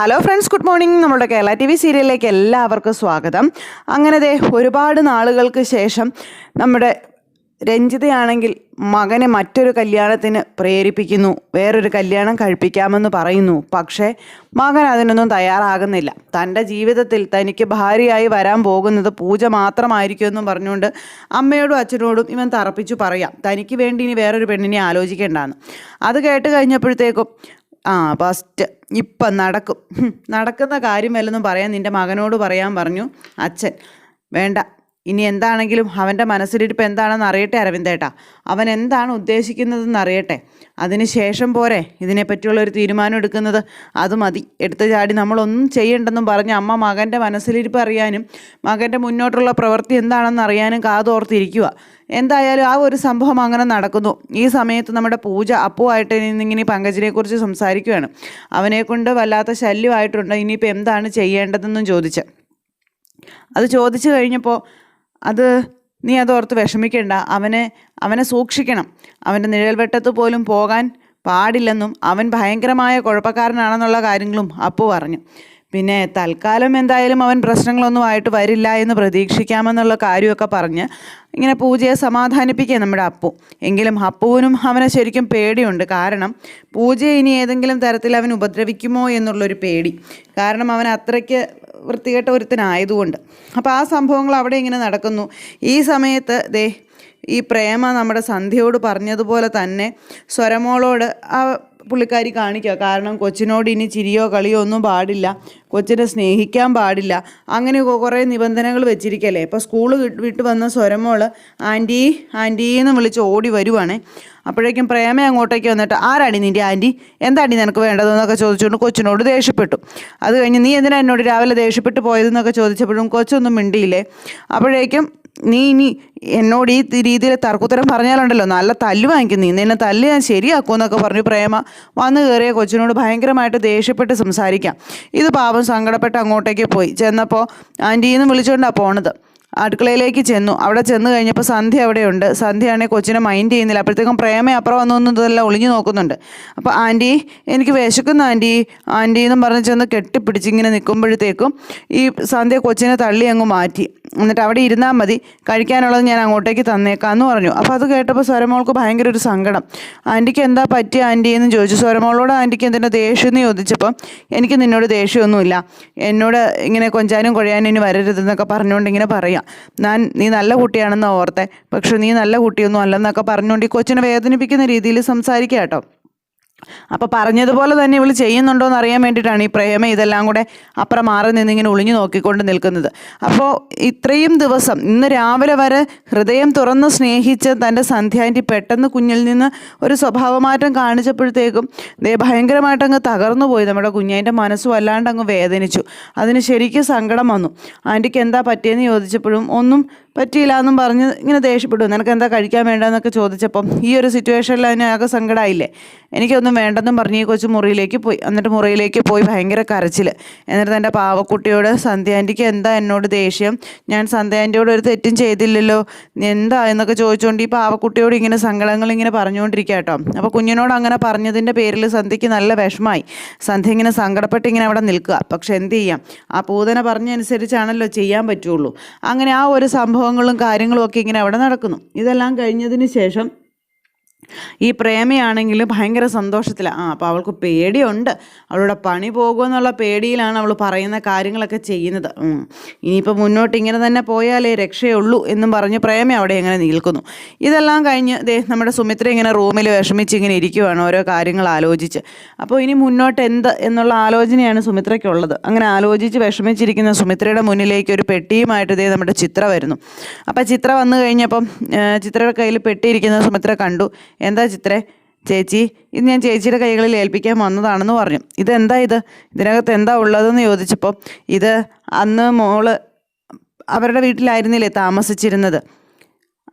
Hello friends good morning നമ്മുടെ Kerala T V സീരിയലിലേക്ക് എല്ലാവർക്കും സ്വാഗതം. അങ്ങനെ ദേ ഒരുപാട് നാളുകൾക്ക് ശേഷം നമ്മുടെ രഞ്ജിതയാണെങ്കിൽ മകനെ മറ്റൊരു കല്യാണത്തിന് പ്രേരിപ്പിക്കുന്നു വേറൊരു കല്യാണം കഴിപ്പിക്കാമെന്ന് പറയുന്നു. പക്ഷേ മകൻ അതിനൊന്നും തയ്യാറാകുന്നില്ല. തന്റെ ജീവിതത്തിൽ തനിക്ക് ഭാര്യയായി വരാൻ പോകുന്നത് പൂജ മാത്രമായിരിക്കുമെന്നും പറഞ്ഞുകൊണ്ട് അമ്മയോടും അച്ഛനോടും ഇവൻ തറപ്പിച്ചു പറയാം. തനിക്ക് വേണ്ടി ഇനി വേറൊരു പെണ്ണിനെ ആലോചിക്കേണ്ടാന്ന്. അത് കേട്ട് കഴിഞ്ഞപ്പോഴത്തേക്കും ആ ഫസ്റ്റ് ഇപ്പം നടക്കും. നടക്കുന്ന കാര്യം വല്ലതും പറയാൻ നിന്റെ മകനോട് പറയാൻ പറഞ്ഞു. അച്ഛൻ വേണ്ട. ഇനി എന്താണെങ്കിലും അവന്റെ മനസ്സിലിരിപ്പ് എന്താണെന്ന് അറിയട്ടെ അരവിന്ദേട്ടാ. അവൻ എന്താണ് ഉദ്ദേശിക്കുന്നതെന്ന് അറിയട്ടെ. അതിന് ശേഷം പോരെ. ഇതിനെപ്പറ്റിയുള്ള ഒരു തീരുമാനം എടുക്കുന്നത് അത് മതി. എടുത്തു ചാടി നമ്മളൊന്നും ചെയ്യണ്ടെന്നും പറഞ്ഞ് അമ്മ മകന്റെ മനസ്സിലിരിപ്പ് അറിയാനും മകന്റെ മുന്നോട്ടുള്ള പ്രവൃത്തി എന്താണെന്ന് അറിയാനും കാതോർത്തിരിക്കുക എന്തായാലും ആ ഒരു സംഭവം അങ്ങനെ നടക്കുന്നു. ഈ സമയത്ത് നമ്മുടെ പൂജ അപ്പുവായിട്ട് ഇന്നിങ്ങനെ പങ്കജിനെ കുറിച്ച് സംസാരിക്കുകയാണ് അവനെക്കൊണ്ട് വല്ലാത്ത ശല്യമായിട്ടുണ്ട്. ഇനിയിപ്പോൾ എന്താണ് ചെയ്യേണ്ടതെന്നും ചോദിച്ച്. അത് ചോദിച്ചു കഴിഞ്ഞപ്പോൾ അത് നീ അതോർത്ത് വിഷമിക്കേണ്ട. അവനെ അവനെ സൂക്ഷിക്കണം. അവന്റെ നിഴൽവെട്ടത്ത് പോലും പോകാൻ പാടില്ലെന്നും അവൻ ഭയങ്കരമായ കുഴപ്പക്കാരനാണെന്നുള്ള കാര്യങ്ങളും അപ്പു പറഞ്ഞു. പിന്നെ തൽക്കാലം എന്തായാലും അവൻ പ്രശ്നങ്ങളൊന്നും ആയിട്ട് വരില്ല എന്ന് പ്രതീക്ഷിക്കാമെന്നുള്ള കാര്യമൊക്കെ പറഞ്ഞ് ഇങ്ങനെ പൂജയെ സമാധാനിപ്പിക്കുക നമ്മുടെ അപ്പു. എങ്കിലും അപ്പുവിനും അവനെ ശരിക്കും പേടിയുണ്ട്. കാരണം പൂജ ഇനി ഏതെങ്കിലും തരത്തിൽ അവൻ ഉപദ്രവിക്കുമോ എന്നുള്ളൊരു പേടി. കാരണം അവൻ അത്രയ്ക്ക് വൃത്തികെട്ട ഒരുത്തനായതുകൊണ്ട്. അപ്പോൾ ആ സംഭവങ്ങൾ അവിടെ ഇങ്ങനെ നടക്കുന്നു. ഈ സമയത്ത് ദേ ഈ പ്രേമ നമ്മുടെ സന്ധ്യയോട് പറഞ്ഞതുപോലെ തന്നെ സ്വരമോളോട് ആ പുള്ളിക്കാരി കാണിക്കുക. കാരണം കൊച്ചിനോട് ഇനി ചിരിയോ കളിയോ ഒന്നും പാടില്ല. കൊച്ചിനെ സ്നേഹിക്കാൻ പാടില്ല. അങ്ങനെ കുറേ നിബന്ധനകൾ വെച്ചിരിക്കല്ലേ? ഇപ്പോൾ സ്കൂൾ വിട്ട് വന്ന സ്വരമോൾ ആന്റി ആന്റി എന്ന് വിളിച്ച് ഓടി വരുവാണേ. അപ്പോഴേക്കും പ്രേമ അങ്ങോട്ടേക്ക് വന്നിട്ട് ആരാടി നിന്റെ ആന്റി എന്താടി നിനക്ക് വേണ്ടതെന്നൊക്കെ ചോദിച്ചുകൊണ്ട് കൊച്ചിനോട് ദേഷ്യപ്പെട്ടു. അത് കഴിഞ്ഞ് നീ എന്തിനാ എന്നോട് രാവിലെ ദേഷ്യപ്പെട്ട് പോയതെന്നൊക്കെ ചോദിച്ചപ്പോഴും കൊച്ചൊന്നും മിണ്ടിയില്ലേ? അപ്പോഴേക്കും നീ ഇനി എന്നോട് ഈ രീതിയിൽ തർക്കുത്തരം പറഞ്ഞാലുണ്ടല്ലോ നല്ല തല്ല് വാങ്ങിക്കും നീ നിന്നെ തല്ല് ഞാൻ ശരിയാക്കുമെന്നൊക്കെ പറഞ്ഞു പ്രേമ. വന്ന് കയറിയ കൊച്ചിനോട് ഭയങ്കരമായിട്ട് ദേഷ്യപ്പെട്ട് സംസാരിക്കാം. ഇത് പാവം സങ്കടപ്പെട്ട് അങ്ങോട്ടേക്ക് പോയി. ചെന്നപ്പോൾ ആന്റീന്ന് വിളിച്ചുകൊണ്ടാണ് പോണത്. അടുക്കളയിലേക്ക് ചെന്നു. അവിടെ ചെന്ന് കഴിഞ്ഞപ്പോൾ സന്ധ്യ അവിടെയുണ്ട്. സന്ധ്യയാണെങ്കിൽ കൊച്ചിനെ മൈൻഡ് ചെയ്യുന്നില്ല. അപ്പോഴത്തേക്കും പ്രേമ അപ്പുറം വന്നൊന്നും ഇതെല്ലാം ഒളിഞ്ഞു നോക്കുന്നുണ്ട്. അപ്പോൾ ആന്റി എനിക്ക് വിശക്കുന്നു ആന്റി ആന്റി എന്നും പറഞ്ഞ് ചെന്ന് കെട്ടിപ്പിടിച്ചിങ്ങനെ നിൽക്കുമ്പോഴത്തേക്കും ഈ സന്ധ്യ കൊച്ചിനെ തള്ളി അങ്ങ് മാറ്റി. എന്നിട്ട് അവിടെ ഇരുന്നാൽ മതി. കഴിക്കാനുള്ളത് ഞാൻ അങ്ങോട്ടേക്ക് തന്നേക്കാമെന്ന് പറഞ്ഞു. അപ്പോൾ അത് കേട്ടപ്പോൾ സ്വരമോൾക്ക് ഭയങ്കര ഒരു സങ്കടം. ആന്റിക്ക് എന്താ പറ്റിയ ആന്റി എന്ന് ചോദിച്ചു. സ്വരമോളോട് ആന്റിക്ക് എന്തിനാ ദേഷ്യം? എന്ന് ചോദിച്ചപ്പോൾ എനിക്ക് നിന്നോട് ദേഷ്യമൊന്നുമില്ല. എന്നോട് ഇങ്ങനെ കൊഞ്ചാനും കൊഴയാനും ഇനി വരരുതെന്നൊക്കെ പറഞ്ഞുകൊണ്ട് ഇങ്ങനെ പറയാം. ഞാൻ നീ നല്ല കുട്ടിയാണെന്ന് ഓർത്തെ. പക്ഷെ നീ നല്ല കുട്ടിയൊന്നും അല്ലെന്നൊക്കെ പറഞ്ഞുകൊണ്ട് ഈ കൊച്ചിനെ വേദനിപ്പിക്കുന്ന രീതിയിൽ സംസാരിക്കുക കേട്ടോ അപ്പോൾ പറഞ്ഞതുപോലെ തന്നെ ഇവൾ ചെയ്യുന്നുണ്ടോ എന്ന് അറിയാൻ വേണ്ടിയിട്ടാണ് ഈ പ്രേമ ഇതെല്ലാം കൂടെ അപ്പുറം മാറി നിന്നിങ്ങനെ ഒളിഞ്ഞു നോക്കിക്കൊണ്ട് നിൽക്കുന്നത്. അപ്പോൾ ഇത്രയും ദിവസം ഇന്ന് രാവിലെ വരെ ഹൃദയം തുറന്ന് സ്നേഹിച്ച് തന്റെ സന്ധ്യാന്റെ പെട്ടെന്ന് കുഞ്ഞിൽ നിന്ന് ഒരു സ്വഭാവമാറ്റം കാണിച്ചപ്പോഴത്തേക്കും ദേ ഭയങ്കരമായിട്ട് അങ്ങ് തകർന്നു പോയി. നമ്മുടെ കുഞ്ഞതിന്റെ മനസ്സ് വല്ലാണ്ട് അങ്ങ് വേദനിച്ചു. അതിന് ശരിക്കും സങ്കടം വന്നു. ആന്റിക്ക് എന്താ പറ്റിയെന്ന് ചോദിച്ചപ്പോഴും ഒന്നും പറ്റിയില്ല എന്നും പറഞ്ഞ് ഇങ്ങനെ ദേഷ്യപ്പെട്ടു. നിനക്ക് എന്താ കഴിക്കാൻ വേണ്ടതെന്നൊക്കെ ചോദിച്ചപ്പം ഈ ഒരു സിറ്റുവേഷനിൽ അതിനകത്ത് സങ്കടമായില്ലേ? എനിക്കൊന്നും വേണ്ടെന്നും പറഞ്ഞ് ഈ കൊച്ചു മുറിയിലേക്ക് പോയി. എന്നിട്ട് മുറിയിലേക്ക് പോയി ഭയങ്കര കരച്ചിൽ എന്നിട്ട് എന്റെ പാവക്കുട്ടിയോട് സന്ധ്യ ആന്റിക്ക് എന്താ എന്നോട് ദേഷ്യം? ഞാൻ സന്ധ്യ ആന്റിയോട് ഒരു തെറ്റും ചെയ്തില്ലല്ലോ. എന്താ? എന്നൊക്കെ ചോദിച്ചുകൊണ്ട് ഈ പാവക്കുട്ടിയോട് ഇങ്ങനെ സങ്കടങ്ങൾ ഇങ്ങനെ പറഞ്ഞുകൊണ്ടിരിക്കുക കേട്ടോ. അപ്പോൾ കുഞ്ഞിനോട് അങ്ങനെ പറഞ്ഞതിന്റെ പേരിൽ സന്ധ്യയ്ക്ക് നല്ല വിഷമായി സന്ധ്യ ഇങ്ങനെ സങ്കടപ്പെട്ട് ഇങ്ങനെ അവിടെ നിൽക്കുക. പക്ഷെ എന്ത് ചെയ്യാം? ആ പൂതന പറഞ്ഞനുസരിച്ചാണല്ലോ ചെയ്യാൻ പറ്റുള്ളൂ. അങ്ങനെ ആ ഒരു സംഭവങ്ങളും കാര്യങ്ങളും ഒക്കെ ഇങ്ങനെ അവിടെ നടക്കുന്നു. ഇതെല്ലാം കഴിഞ്ഞതിന് ശേഷം ഈ പ്രേമയാണെങ്കിൽ ഭയങ്കര സന്തോഷത്തിലാണ് ആ അപ്പോൾ അവൾക്ക് പേടിയുണ്ട്. അവളുടെ പണി പോകുമെന്നുള്ള പേടിയിലാണ് അവൾ പറയുന്ന കാര്യങ്ങളൊക്കെ ചെയ്യുന്നത്. ഇനിയിപ്പോൾ മുന്നോട്ട് ഇങ്ങനെ തന്നെ പോയാലേ രക്ഷയുള്ളൂ എന്നും പറഞ്ഞ് പ്രേമ അവിടെ ഇങ്ങനെ നിൽക്കുന്നു. ഇതെല്ലാം കഴിഞ്ഞ് ദേ നമ്മുടെ സുമിത്ര ഇങ്ങനെ റൂമിൽ വിഷമിച്ച് ഇങ്ങനെ ഇരിക്കുവാണ് ഓരോ കാര്യങ്ങൾ ആലോചിച്ച്. അപ്പോൾ ഇനി മുന്നോട്ട് എന്ത് എന്നുള്ള ആലോചനയാണ് സുമിത്രയ്ക്കുള്ളത്. അങ്ങനെ ആലോചിച്ച് വിഷമിച്ചിരിക്കുന്ന സുമിത്രയുടെ മുന്നിലേക്ക് ഒരു പെട്ടിയുമായിട്ട് ഇതേ നമ്മുടെ ചിത്ര വരുന്നു. അപ്പോൾ ചിത്ര വന്നു കഴിഞ്ഞപ്പം ചിത്രയുടെ കയ്യിൽ പെട്ടിയിരിക്കുന്ന സുമിത്ര കണ്ടു. എന്താ ചിത്രേ? ചേച്ചി ഇത് ഞാൻ ചേച്ചിയുടെ കൈകളിൽ ഏൽപ്പിക്കാൻ വന്നതാണെന്ന് പറഞ്ഞു. ഇതെന്താ ഇത്? ഇതിനകത്ത് എന്താ ഉള്ളതെന്ന് ചോദിച്ചപ്പോൾ ഇത് അന്ന് മോൾ അവരുടെ വീട്ടിലായിരുന്നില്ലേ താമസിച്ചിരുന്നത്?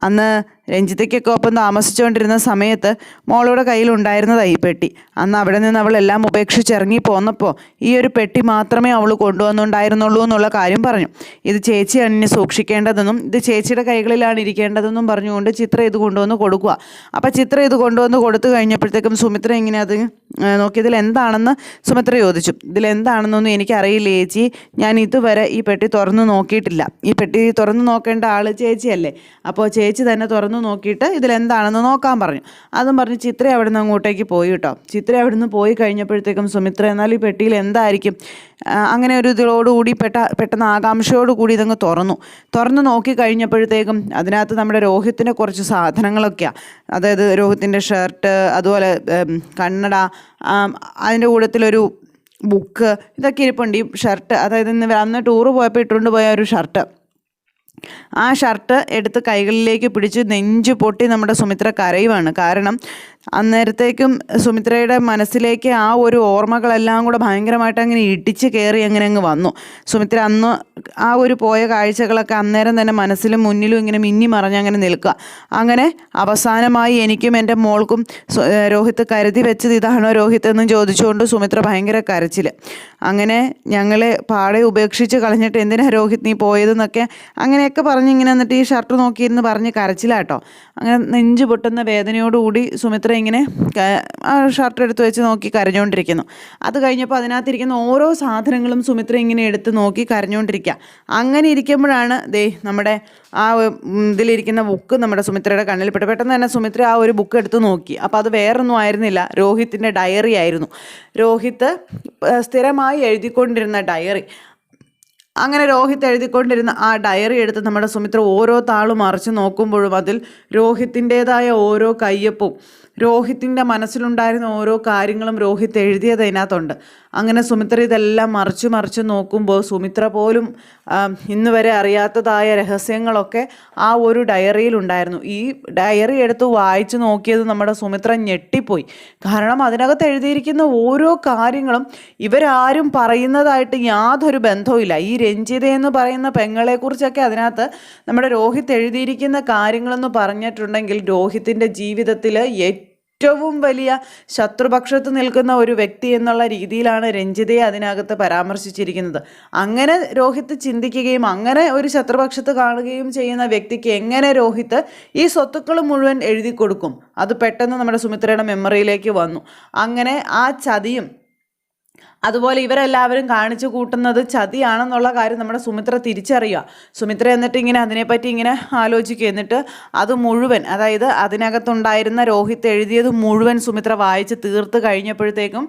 അന്ന് രഞ്ജിതയ്ക്കൊക്കെ ഒപ്പം താമസിച്ചുകൊണ്ടിരുന്ന സമയത്ത് മോളുടെ കയ്യിലുണ്ടായിരുന്നതായി ഈ പെട്ടി. അന്ന് അവിടെ നിന്ന് അവൾ എല്ലാം ഉപേക്ഷിച്ച് ഇറങ്ങി പോന്നപ്പോൾ ഈ ഒരു പെട്ടി മാത്രമേ അവൾ കൊണ്ടുവന്നുണ്ടായിരുന്നുള്ളൂ എന്നുള്ള കാര്യം പറഞ്ഞു. ഇത് ചേച്ചി ഇനി സൂക്ഷിക്കേണ്ടതെന്നും ഇത് ചേച്ചിയുടെ കൈകളിലാണ് ഇരിക്കേണ്ടതെന്നും പറഞ്ഞുകൊണ്ട് ചിത്ര ഇത് കൊണ്ടുവന്ന് കൊടുക്കുക അപ്പോൾ ചിത്ര ഇത് കൊണ്ടുവന്ന് കൊടുത്തു കഴിഞ്ഞപ്പോഴത്തേക്കും സുമിത്ര ഇങ്ങനെ അത് നോക്കി ഇതിൽ എന്താണെന്ന്? സുമിത്ര ചോദിച്ചു. ഇതിൽ എന്താണെന്നൊന്നും എനിക്കറിയില്ല ചേച്ചി. ഞാൻ ഇതുവരെ ഈ പെട്ടി തുറന്ന് നോക്കിയിട്ടില്ല. ഈ പെട്ടി തുറന്ന് നോക്കേണ്ട ആൾ ചേച്ചിയല്ലേ. അപ്പോൾ ചേച്ചി തന്നെ തുറന്നു നോക്കിയിട്ട് ഇതിലെന്താണെന്ന് നോക്കാൻ പറഞ്ഞു. അതും പറഞ്ഞ് ചിത്ര അവിടെ നിന്ന് അങ്ങോട്ടേക്ക് പോയി കേട്ടോ ചിത്ര അവിടെ നിന്ന് പോയി കഴിഞ്ഞപ്പോഴത്തേക്കും സുമിത്ര എന്നാൽ ഈ പെട്ടിയിൽ എന്തായിരിക്കും? അങ്ങനെ ഒരു ഇതിലോടുകൂടി പെട്ട പെട്ടെന്ന് ആകാംക്ഷയോടുകൂടി ഇതങ്ങ് തുറന്നു. തുറന്നു നോക്കി കഴിഞ്ഞപ്പോഴത്തേക്കും അതിനകത്ത് നമ്മുടെ രോഹിത്തിന്റെ കുറച്ച് സാധനങ്ങളൊക്കെയാണ് അതായത് രോഹിത്തിന്റെ ഷർട്ട് അതുപോലെ കണ്ണട അതിന്റെ കൂട്ടത്തിലൊരു ബുക്ക് ഇതൊക്കെ ഇരിപ്പുണ്ട്. ഈ ഷർട്ട് അതായത് ഇന്ന് അന്ന് ടൂറ് പോയപ്പോൾ ഇട്ടുകൊണ്ട് പോയ ഒരു ഷർട്ട്. ആ ഷർട്ട് എടുത്ത് കൈകളിലേക്ക് പിടിച്ച് നെഞ്ചു പൊട്ടി നമ്മുടെ സുമിത്ര കരയുവാണ്. കാരണം അന്നേരത്തേക്കും സുമിത്രയുടെ മനസ്സിലേക്ക് ആ ഒരു ഓർമ്മകളെല്ലാം കൂടെ ഭയങ്കരമായിട്ട് അങ്ങനെ ഇടിച്ച് കയറി അങ്ങനെ അങ്ങ് വന്നു. സുമിത്ര അന്ന് ആ ഒരു പോയ കാഴ്ചകളൊക്കെ അന്നേരം തന്നെ മനസ്സിലും മുന്നിലും ഇങ്ങനെ മിന്നി മറഞ്ഞ് അങ്ങനെ നിൽക്കുക. അങ്ങനെ അവസാനമായി എനിക്കും എന്റെ മോൾക്കും രോഹിത്ത് കരുതി വെച്ചത് ഇതാണോ രോഹിത്ത് എന്നും ചോദിച്ചുകൊണ്ട് സുമിത്ര ഭയങ്കര കരച്ചിൽ അങ്ങനെ ഞങ്ങളെ പാടെ ഉപേക്ഷിച്ച് കളഞ്ഞിട്ട് എന്തിനാ രോഹിത് നീ പോയതെന്നൊക്കെ അങ്ങനെയൊക്കെ പറഞ്ഞ് ഇങ്ങനെ എന്നിട്ട് ഈ ഷർട്ട് നോക്കിയിരുന്ന് പറഞ്ഞ് കരച്ചിലാട്ടോ. അങ്ങനെ നെഞ്ചു പൊട്ടുന്ന വേദനയോടുകൂടി സുമിത്ര ഇങ്ങനെ ആ ഷർട്ട് എടുത്ത് വെച്ച് നോക്കി കരഞ്ഞുകൊണ്ടിരിക്കുന്നു അത് കഴിഞ്ഞപ്പോൾ അതിനകത്തിരിക്കുന്ന ഓരോ സാധനങ്ങളും സുമിത്ര ഇങ്ങനെ എടുത്ത് നോക്കി കരഞ്ഞുകൊണ്ടിരിക്കുക അങ്ങനെ ഇരിക്കുമ്പോഴാണ് ദേ നമ്മുടെ ആ ഇതിലിരിക്കുന്ന ബുക്ക് നമ്മുടെ സുമിത്രയുടെ കണ്ണിൽ പെട്ടു പെട്ടെന്ന് തന്നെ സുമിത്ര ആ ഒരു ബുക്ക് എടുത്ത് നോക്കി. അപ്പോൾ അത് വേറൊന്നും ആയിരുന്നില്ല. രോഹിത്തിന്റെ ഡയറി ആയിരുന്നു. രോഹിത്ത് സ്ഥിരമായി എഴുതിക്കൊണ്ടിരുന്ന ഡയറി അങ്ങനെ രോഹിത് എഴുതിക്കൊണ്ടിരുന്ന ആ ഡയറി എടുത്ത് നമ്മുടെ സുമിത്ര ഓരോ താളും മറിച്ച് നോക്കുമ്പോഴും അതിൽ രോഹിത്തിന്റേതായ ഓരോ കയ്യൊപ്പും രോഹിത്തിന്റെ മനസ്സിലുണ്ടായിരുന്ന ഓരോ കാര്യങ്ങളും രോഹിത് എഴുതിയത് അതിനകത്തുണ്ട്. അങ്ങനെ സുമിത്ര ഇതെല്ലാം മറിച്ച് മറിച്ച് നോക്കുമ്പോൾ സുമിത്ര പോലും ഇന്ന് വരെ അറിയാത്തതായ രഹസ്യങ്ങളൊക്കെ ആ ഒരു ഡയറിയിലുണ്ടായിരുന്നു ഈ ഡയറി എടുത്ത് വായിച്ച് നോക്കിയത് നമ്മുടെ സുമിത്ര ഞെട്ടിപ്പോയി. കാരണം അതിനകത്ത് എഴുതിയിരിക്കുന്ന ഓരോ കാര്യങ്ങളും ഇവരാരും പറയുന്നതായിട്ട് യാതൊരു ബന്ധവുമില്ല ഈ രഞ്ജിത എന്ന് പറയുന്ന പെങ്ങളെക്കുറിച്ചൊക്കെ അതിനകത്ത് നമ്മുടെ രോഹിത് എഴുതിയിരിക്കുന്ന കാര്യങ്ങളെന്ന് പറഞ്ഞിട്ടുണ്ടെങ്കിൽ രോഹിത്തിന്റെ ജീവിതത്തിൽ ഏറ്റവും വലിയ ശത്രുപക്ഷത്ത് നിൽക്കുന്ന ഒരു വ്യക്തി എന്നുള്ള രീതിയിലാണ് രഞ്ജിതയെ അതിനകത്ത് പരാമർശിച്ചിരിക്കുന്നത്. അങ്ങനെ രോഹിത് ചിന്തിക്കുകയും അങ്ങനെ ഒരു ശത്രുപക്ഷത്ത് കാണുകയും ചെയ്യുന്ന വ്യക്തിക്ക് എങ്ങനെ രോഹിത് ഈ സ്വത്തുക്കൾ മുഴുവൻ എഴുതി കൊടുക്കും അത് പെട്ടെന്ന് നമ്മുടെ സുമിത്രയുടെ മെമ്മറിയിലേക്ക് വന്നു. അങ്ങനെ ആ ചതിയും അതുപോലെ ഇവരെല്ലാവരും കാണിച്ചു കൂട്ടുന്നത് ചതിയാണെന്നുള്ള കാര്യം നമ്മുടെ സുമിത്ര തിരിച്ചറിയുക. സുമിത്ര എന്നിട്ട് ഇങ്ങനെ അതിനെപ്പറ്റി ഇങ്ങനെ ആലോചിക്കുക. എന്നിട്ട് അത് മുഴുവൻ അതായത് അതിനകത്തുണ്ടായിരുന്ന രോഹിത് എഴുതിയത് മുഴുവൻ സുമിത്ര വായിച്ച് തീർത്ത് കഴിഞ്ഞപ്പോഴത്തേക്കും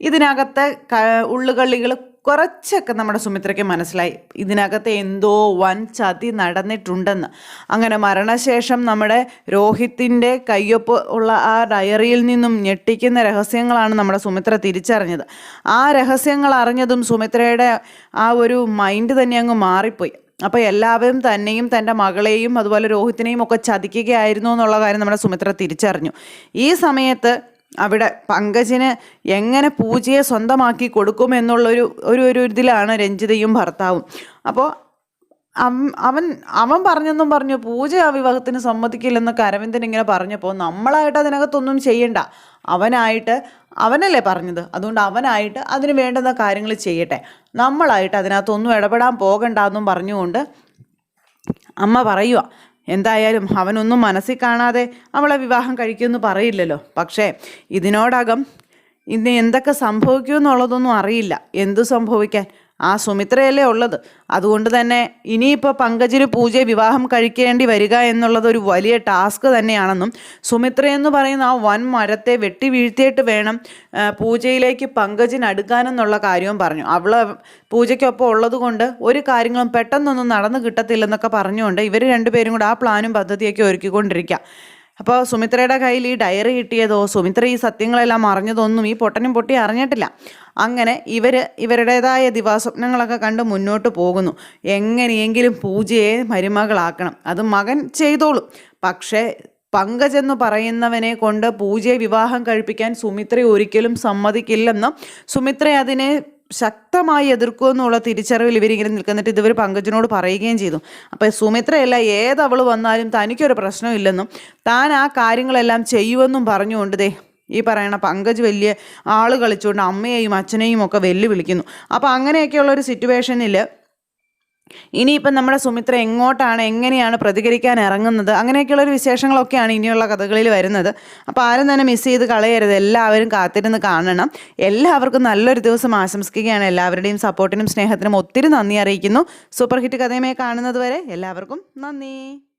ഇതിനകത്തെ ക ഉള്ളുകളികൾ കുറച്ചൊക്കെ നമ്മുടെ സുമിത്രയ്ക്ക് മനസ്സിലായി. ഇതിനകത്ത് എന്തോ വൻ ചതി നടന്നിട്ടുണ്ടെന്ന്. അങ്ങനെ മരണശേഷം നമ്മുടെ രോഹിത്തിന്റെ കയ്യൊപ്പ് ഉള്ള ആ ഡയറിയിൽ നിന്നും ഞെട്ടിക്കുന്ന രഹസ്യങ്ങളാണ് നമ്മുടെ സുമിത്ര തിരിച്ചറിഞ്ഞത്. ആ രഹസ്യങ്ങൾ അറിഞ്ഞതും സുമിത്രയുടെ ആ ഒരു മൈൻഡ് തന്നെ അങ്ങ് മാറിപ്പോയി. അപ്പോൾ എല്ലാവരും തന്നെയും തന്റെ മകളെയും അതുപോലെ രോഹിത്തിനെയും ഒക്കെ ചതിക്കുകയായിരുന്നു എന്നുള്ള കാര്യം നമ്മുടെ സുമിത്ര തിരിച്ചറിഞ്ഞു. ഈ സമയത്ത് അവിടെ പങ്കജിന് എങ്ങനെ പൂജയെ സ്വന്തമാക്കി കൊടുക്കും എന്നുള്ളൊരു ഒരു ഒരു ഇതിലാണ് രഞ്ജിതയും ഭർത്താവും. അപ്പോൾ അവൻ അവൻ പറഞ്ഞെന്നും പറഞ്ഞു പൂജ ആ വിവാഹത്തിന് സമ്മതിക്കില്ലെന്നൊക്കെ അരവിന്ദൻ ഇങ്ങനെ പറഞ്ഞപ്പോൾ നമ്മളായിട്ട് അതിനകത്തൊന്നും ചെയ്യണ്ട. അവനായിട്ട് അവനല്ലേ പറഞ്ഞത്? അതുകൊണ്ട് അവനായിട്ട് അതിന് വേണ്ടുന്ന കാര്യങ്ങൾ ചെയ്യട്ടെ. നമ്മളായിട്ട് അതിനകത്തൊന്നും ഇടപെടാൻ പോകണ്ട എന്നും പറഞ്ഞുകൊണ്ട് അമ്മ പറയുക എന്തായാലും അവനൊന്നും മനസ്സിൽ കാണാതെ അവളെ വിവാഹം കഴിക്കുമെന്ന് പറയില്ലല്ലോ. പക്ഷേ ഇതിനോടകം ഇന്ന് എന്തൊക്കെ സംഭവിക്കുമെന്നുള്ളതൊന്നും അറിയില്ല. എന്തു സംഭവിക്കാൻ? ആ സുമിത്രയല്ലേ ഉള്ളത്? അതുകൊണ്ട് തന്നെ ഇനിയിപ്പോൾ പങ്കജിന് പൂജയെ വിവാഹം കഴിക്കേണ്ടി വരിക എന്നുള്ളത് ഒരു വലിയ ടാസ്ക് തന്നെയാണെന്നും സുമിത്ര എന്ന് പറയുന്ന ആ വൻ മരത്തെ വെട്ടി വീഴ്ത്തിയിട്ട് വേണം പൂജയിലേക്ക് പങ്കജിന് അടുക്കാനെന്നുള്ള കാര്യവും പറഞ്ഞു. അവൾ പൂജയ്ക്കൊപ്പം ഉള്ളത് കൊണ്ട് ഒരു കാര്യങ്ങളും പെട്ടെന്നൊന്നും നടന്നു കിട്ടത്തില്ലെന്നൊക്കെ പറഞ്ഞുകൊണ്ട് ഇവർ രണ്ടുപേരും കൂടെ ആ പ്ലാനും പദ്ധതിയൊക്കെ ഒരുക്കിക്കൊണ്ടിരിക്കുക അപ്പോൾ സുമിത്രയുടെ കയ്യിൽ ഈ ഡയറി കിട്ടിയതോ സുമിത്ര ഈ സത്യങ്ങളെല്ലാം അറിഞ്ഞതൊന്നും ഈ പൊട്ടനും പൊട്ടി അറിഞ്ഞിട്ടില്ല. അങ്ങനെ ഇവർ ഇവരുടേതായ ദിവാസ്വപ്നങ്ങളൊക്കെ കണ്ട് മുന്നോട്ട് പോകുന്നു. എങ്ങനെയെങ്കിലും പൂജയെ മരുമകളാക്കണം. അത് മകൻ ചെയ്തോളും. പക്ഷേ പങ്കജ് എന്ന് പറയുന്നവനെ കൊണ്ട് പൂജയെ വിവാഹം കഴിപ്പിക്കാൻ സുമിത്ര ഒരിക്കലും സമ്മതിക്കില്ലെന്നും സുമിത്ര അതിനെ ശക്തമായി എതിർക്കുമെന്നുള്ള തിരിച്ചറിവിൽ ഇവരിങ്ങനെ നിൽക്കുന്നിട്ട് ഇതുവരെ പങ്കജിനോട് പറയുകയും ചെയ്തു. അപ്പോൾ സുമിത്രയല്ല ഏതവൾ വന്നാലും തനിക്കൊരു പ്രശ്നമില്ലെന്നും താൻ ആ കാര്യങ്ങളെല്ലാം ചെയ്യുമെന്നും പറഞ്ഞുകൊണ്ട് ദേ ഈ പറയണ പങ്കജ് വലിയ ആൾ കളിച്ചുകൊണ്ട് അമ്മയെയും അച്ഛനെയും ഒക്കെ വെല്ലുവിളിക്കുന്നു. അപ്പോൾ അങ്ങനെയൊക്കെയുള്ള ഒരു സിറ്റുവേഷനിൽ ഇനിയിപ്പം നമ്മുടെ സുമിത്ര എങ്ങോട്ടാണ് എങ്ങനെയാണ് പ്രതികരിക്കാൻ ഇറങ്ങുന്നത്? അങ്ങനെയൊക്കെയുള്ളൊരു വിശേഷങ്ങളൊക്കെയാണ് ഇനിയുള്ള കഥകളിൽ വരുന്നത്. അപ്പോൾ ആരും തന്നെ മിസ് ചെയ്ത് കളയരുത്. എല്ലാവരും കാത്തിരുന്ന് കാണണം. എല്ലാവർക്കും നല്ലൊരു ദിവസം ആശംസിക്കുകയാണ്. എല്ലാവരുടെയും സപ്പോർട്ടിനും സ്നേഹത്തിനും ഒത്തിരി നന്ദി അറിയിക്കുന്നു. സൂപ്പർ ഹിറ്റ് കഥയുമായി കാണുന്നത് വരെ എല്ലാവർക്കും നന്ദി.